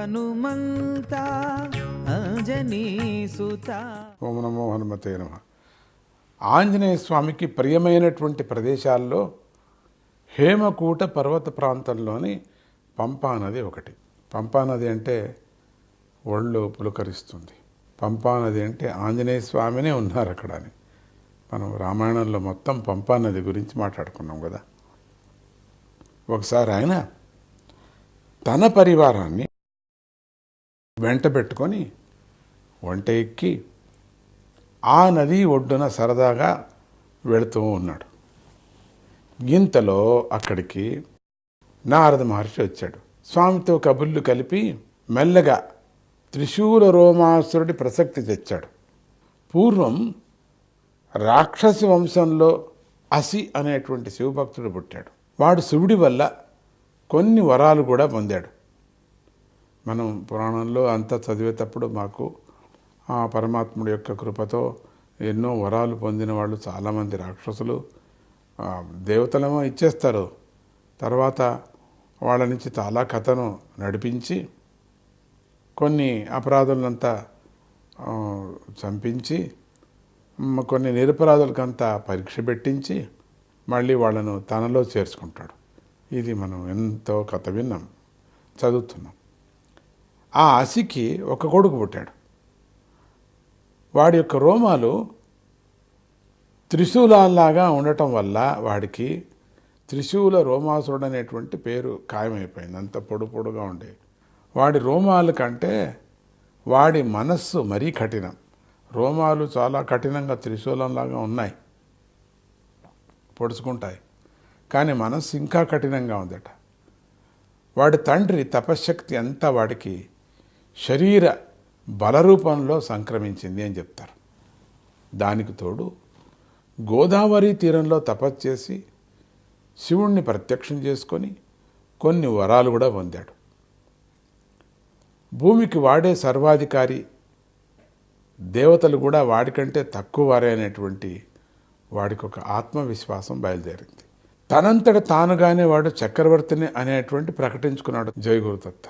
హనుమంత ఓం నమో హనుమతే నమ. ఆంజనేయ స్వామికి ప్రియమైనటువంటి ప్రదేశాల్లో హేమకూట పర్వత ప్రాంతంలోని పంపా నది ఒకటి. పంపా నది అంటే ఒళ్ళు పులకరిస్తుంది. పంపా నది అంటే ఆంజనేయ స్వామినే ఉన్నారు అక్కడ అని మనం రామాయణంలో మొత్తం పంపా నది గురించి మాట్లాడుకున్నాం కదా. ఒకసారి ఆయన తన పరివారాన్ని వెంట పెట్టుకొని వంట ఎక్కి ఆ నది ఒడ్డున సరదాగా వెళుతూ ఉన్నాడు. ఇంతలో అక్కడికి నారద మహర్షి వచ్చాడు. స్వామితో కబుర్లు కలిపి మెల్లగా త్రిశూల రోమాసురుడి ప్రసక్తి తెచ్చాడు. పూర్వం రాక్షసి వంశంలో అసి అనేటువంటి శివభక్తుడు పుట్టాడు. వాడు శివుడి వల్ల కొన్ని వరాలు కూడా పొందాడు. మనం పురాణంలో అంతా చదివేటప్పుడు మాకు ఆ పరమాత్ముడి యొక్క కృపతో ఎన్నో వరాలు పొందిన వాళ్ళు చాలామంది రాక్షసులు దేవతలమో ఇచ్చేస్తారు. తర్వాత వాళ్ళ నుంచి చాలా కథను నడిపించి కొన్ని అపరాధులంతా చంపించి కొన్ని నిరపరాధులకంతా పరీక్ష పెట్టించి మళ్ళీ వాళ్ళను తనలో చేర్చుకుంటాడు. ఇది మనం ఎంతో కథ విన్నాం చదువుతున్నాం. ఆ అసికి ఒక కొడుకు పుట్టాడు. వాడి యొక్క రోమాలు త్రిశూలాల్లాగా ఉండటం వల్ల వాడికి త్రిశూల రోమాసురుడు అనేటువంటి పేరు ఖాయమైపోయింది. అంత పొడు పొడుగా ఉండే. వాడి రోమాల కంటే వాడి మనస్సు మరీ కఠినం. రోమాలు చాలా కఠినంగా త్రిశూలంలాగా ఉన్నాయి. పొడుచుకుంటాయి. కానీ మనస్సు ఇంకా కఠినంగా ఉందట. వాడి తండ్రి తపశ్శక్తి అంతా వాడికి శరీర బలరూపంలో సంక్రమించింది అని చెప్తారు. దానికి తోడు గోదావరి తీరంలో తపస్సు చేసి శివుణ్ణి ప్రత్యక్షం చేసుకొని కొన్ని వరాలు కూడా పొందాడు. భూమికి వాడే సర్వాధికారి దేవతలు కూడా వాడికంటే తక్కువ వారే అనేటువంటి వాడికి ఒక ఆత్మవిశ్వాసం బయలుదేరింది. తనంతట తానుగానే వాడు చక్రవర్తిని అనేటువంటి ప్రకటించుకున్నాడు జయగురుదత్త